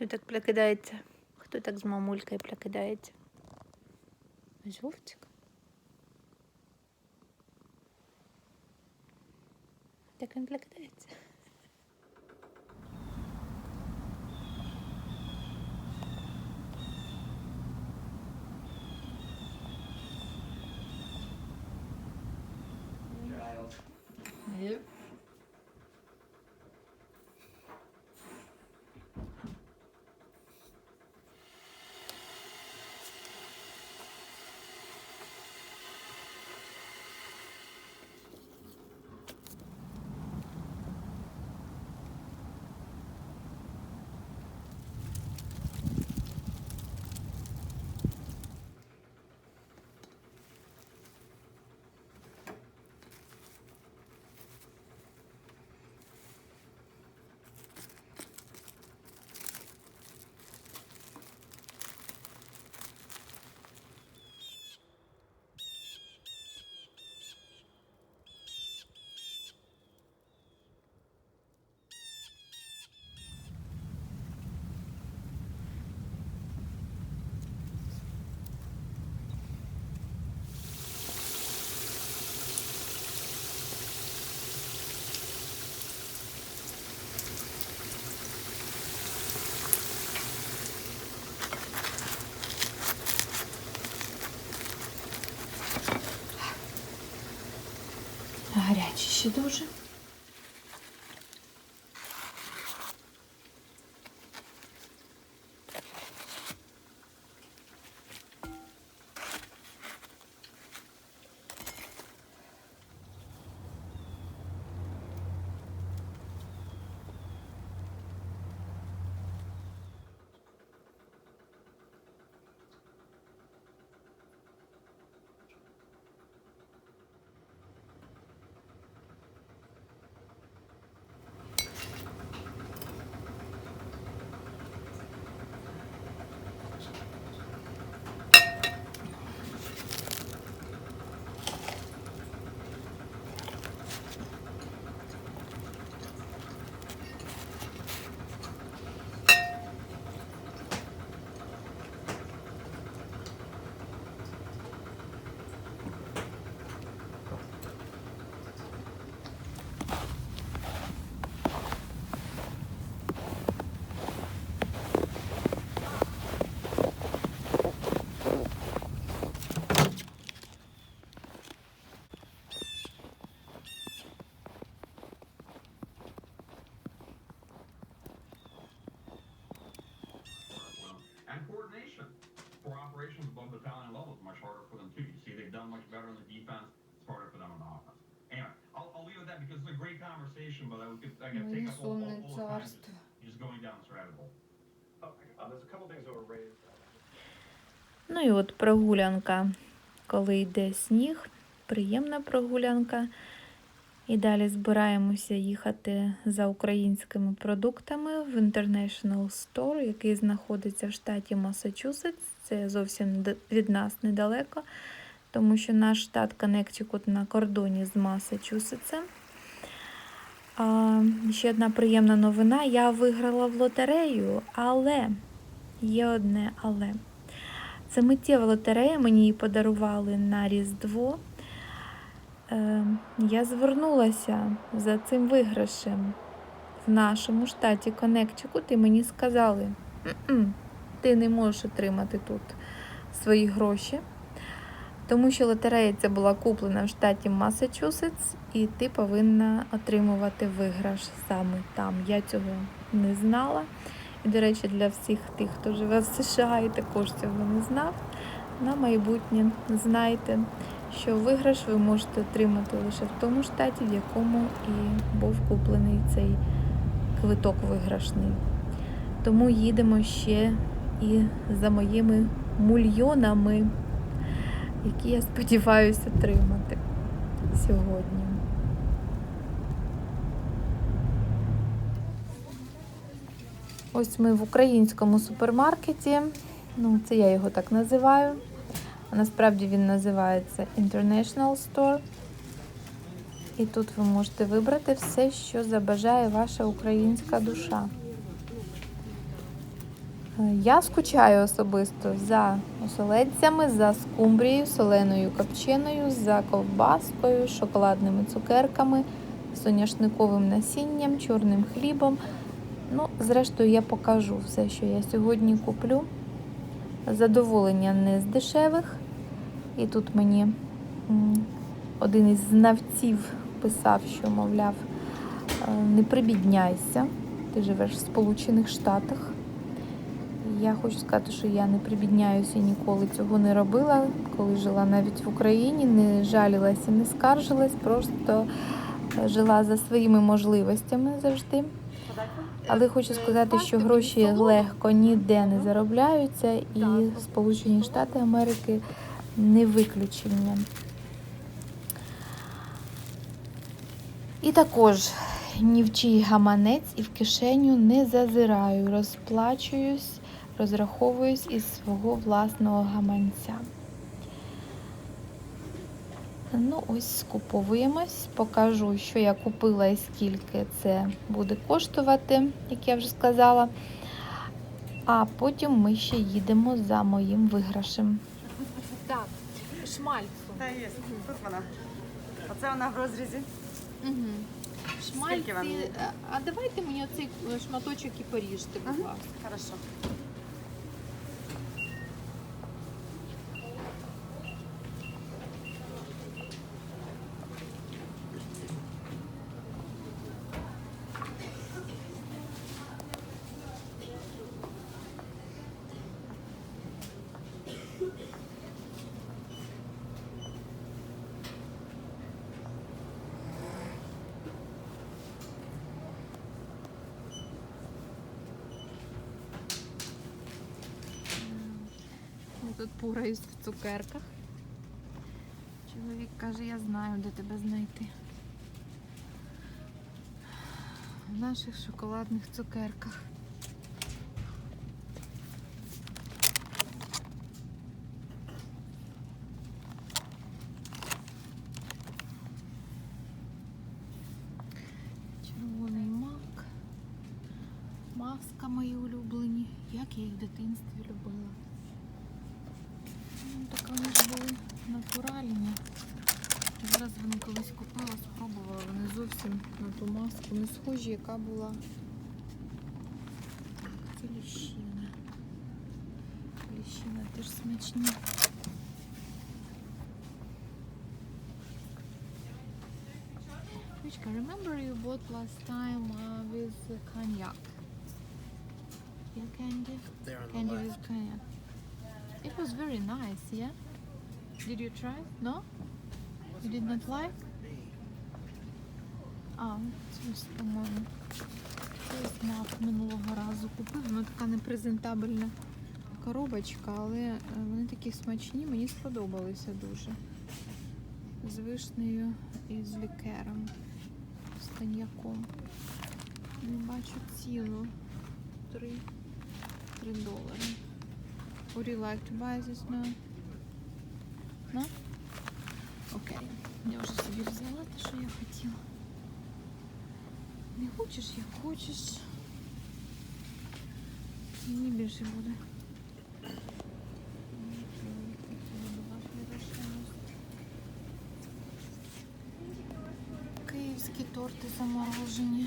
Хто так прикидається? Хто так з мамулькою прикидається? Ось Так він прикидається. Yep. Гарячі дуже. Better in the defense. It's harder for them on the offense. Anyway, I'll, I'll leave it at that because it's a great conversation, but I could I could take up all, all, сонне all the time just, just going down this rabbit hole. Okay, uh, there's a couple things that were raised. Ну і от прогулянка, коли йде сніг, приємна прогулянка. І далі збираємося їхати за українськими продуктами в International Store, який знаходиться в штаті Масачусетс. Це зовсім від нас недалеко, тому що наш штат Коннектикут на кордоні з Масачусетсом. Ще одна приємна новина. Я виграла в лотерею, але є одне але. Це миттєва лотерея, мені її подарували на Різдво. Е, я звернулася за цим виграшем в нашому штаті Коннектикут, і мені сказали, «М-м, ти не можеш отримати тут свої гроші, тому що лотерея ця була куплена в штаті Масачусетс, і ти повинна отримувати виграш саме там. Я цього не знала. І, до речі, для всіх тих, хто живе в США і також цього не знав, на майбутнє знайте, що виграш ви можете отримати лише в тому штаті, в якому і був куплений цей квиток виграшний. Тому їдемо ще і за моїми мульйонами, які я сподіваюся отримати сьогодні. Ось ми в українському супермаркеті. Ну, це я його так називаю. А насправді він називається International Store. І тут ви можете вибрати все, що забажає ваша українська душа. Я скучаю особисто за оселедцями, за скумбрією, соленою копченою, за ковбаскою, шоколадними цукерками, соняшниковим насінням, чорним хлібом. Ну, зрештою, я покажу все, що я сьогодні куплю. Задоволення не з дешевих. І тут мені один із знавців писав, що, мовляв, е, не прибідняйся, ти живеш в Сполучених Штатах. Я хочу сказати, що я не прибідняюся і ніколи цього не робила, коли жила навіть в Україні, не жалілася, не скаржилась, просто е, жила за своїми можливостями завжди. Але хочу сказати, що гроші легко ніде не заробляються, і Сполучені Штати Америки не виключення. І також ні в чий гаманець і в кишеню не зазираю, розплачуюсь, розраховуюсь із свого власного гаманця. Ну, ось скуповуємось, покажу, що я купила і скільки це буде коштувати, як я вже сказала. А потім ми ще їдемо за моїм виграшем. Так, шмальцу. Та є, тут вона. Оце вона в розрізі. Угу. Шмальці. А- А давайте мені оцей е, шматочок і поріжте, будь Ага. ласка. Хорошо. Я тут пораюсь в цукерках. Чоловік каже, я знаю, де тебе знайти. В наших шоколадних цукерках. зовсім на ту маску не схожі, яка була. Це ліщина. Ліщина теж смачні. Річка, remember you bought last time uh, with cognac? Yeah, candy? Candy with cognac. It was very nice, yeah? Did you try? No? You did not like? А, ось, по-моєму. Це смак минулого разу купив. Вона така непрезентабельна коробочка, але е, вони такі смачні, мені сподобалися дуже. З вишнею і з лікером, з коньяком. Не бачу ціну. Три, три долари. Would you like to buy this now? No? Окей. Я вже собі взяла те, що я хотіла. Не хочеш, як хочеш. Мені більше буде. Київські торти заморожені.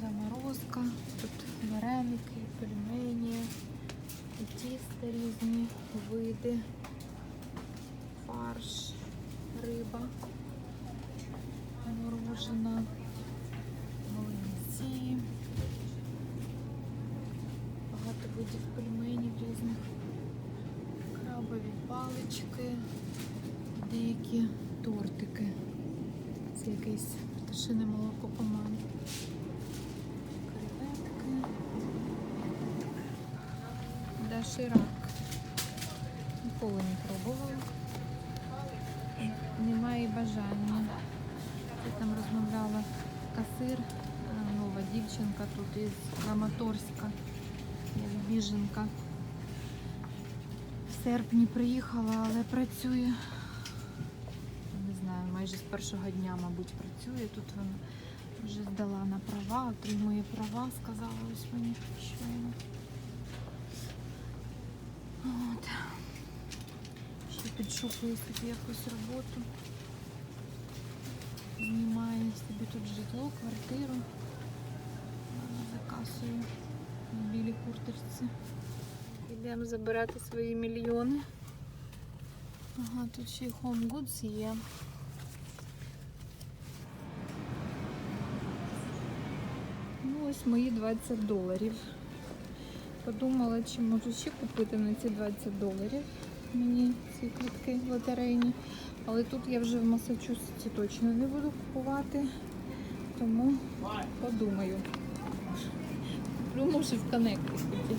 Заморозка. Тут вареники, пельмені, і тіста різні види, палички, деякі тортики. Це якесь пташине молоко по-моєму. Креветки. Доширак. Ніколи не пробувала. Немає бажання. Я там розмовляла касир, нова дівчинка тут із Краматорська, біженка. Серпні приїхала, але працює. Не знаю, майже з першого дня, мабуть, працює. Тут вона Вже здала на права, отримує права, сказала ось мені щойно. От. Ще підшукую собі якусь роботу. Знімаю собі тут житло, квартиру. За касою в білій курточці. Йдемо забирати свої мільйони. Ага, тут ще й Home Goods є. Ну, ось мої 20 доларів. Подумала, чи можу ще купити на ці 20 доларів мені ці квитки лотерейні. Але тут я вже в Масачусетсі точно не буду купувати. Тому подумаю. Куплю, може, в Коннектикуті.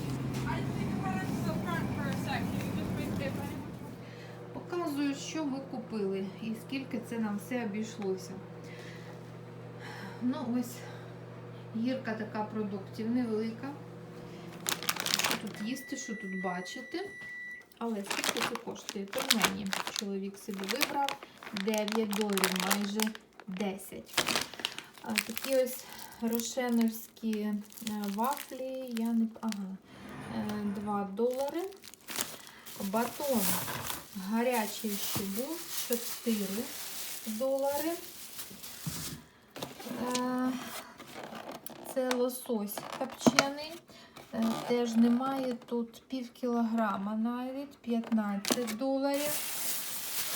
Показую, що ми купили і скільки це нам все обійшлося. Ну, ось гірка така продуктів невелика. Що тут їсти, що тут бачити. Але скільки це коштує? Пельмені. Чоловік собі вибрав 9 доларів, майже 10. А такі ось рошеновські е, вафлі, я не ага, е, 2 долари. Батон гарячий ще був 4 долари. Е, Це лосось копчений. Е, Теж немає тут пів кілограма навіть 15 доларів.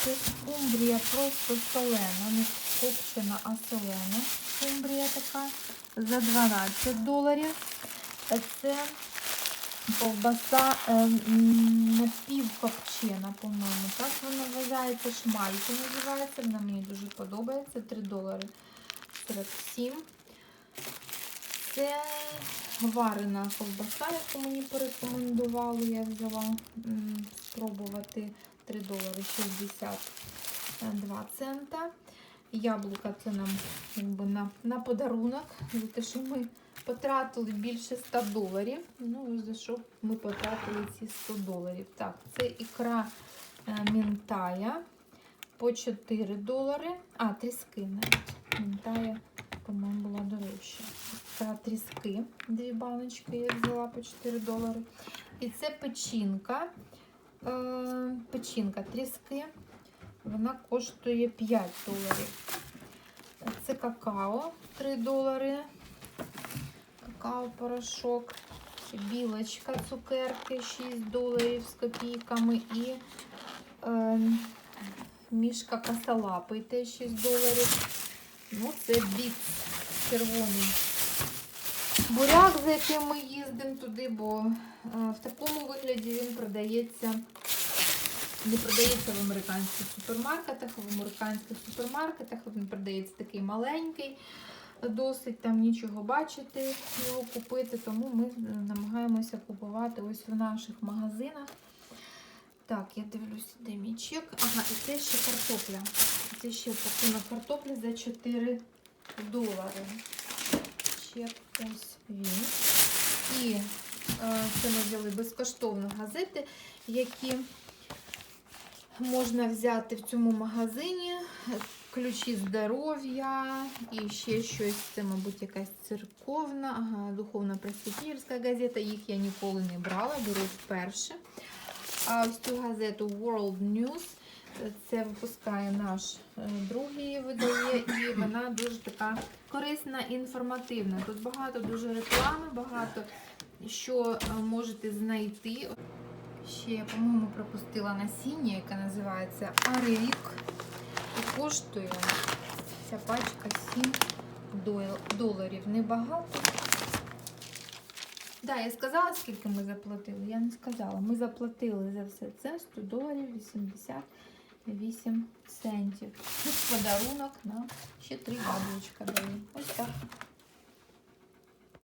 Це скумбрія просто солена, не копчена, а солена. Скумбрія така за 12 доларів. Е, Це ковбаса е, напівкопчена, по-моєму. Так вона вважається, шмальки називається. Вона мені дуже подобається. 3 долари 47. Це варена ковбаса, яку мені порекомендували. Я взяла спробувати 3 долари 62 цента. Яблука це нам якби, на, на подарунок, за те, що ми потратили більше 100 доларів. Ну, за що ми потратили ці 100 доларів. Так, це ікра е, мінтая по 4 долари. А, тріски навіть. Мінтая, по-моєму, була дорожча. Ікра тріски, дві баночки я взяла по 4 долари. І це печінка. Е, печінка тріски. Вона коштує 5 доларів. Це какао 3 долари. Какао-порошок. Білочка, цукерки 6 доларів з копійками. І е, мішка косолапий теж 6 доларів. Ну, це біт червоний буряк, за яким ми їздимо туди, бо е, в такому вигляді він продається. Не продається в американських супермаркетах. В американських супермаркетах він продається такий маленький, досить там нічого бачити, його купити, тому ми е, намагаємося купувати ось в наших магазинах. Так, я дивлюся, де мій чек. Ага, і це ще картопля. Це ще пакунок картоплі за 4 долари. Чек ось він. І е, це ми взяли безкоштовно газети, які можна взяти в цьому магазині. Ключі здоров'я і ще щось. Це, мабуть, якась церковна, ага, духовна просвітительська газета. Їх я ніколи не брала, беру вперше. А ось цю газету World News. Це випускає наш е, другий видає, і вона дуже така корисна інформативна. Тут багато дуже реклами, багато що е, можете знайти. Ще я, по-моєму, пропустила насіння, яке називається Аревік. І коштує ця пачка 7 доларів. Небагато. Да, я сказала, скільки ми заплатили. Я не сказала. Ми заплатили за все це 100 доларів 88 центів. Подарунок на ще три яблучка дали. Ось так.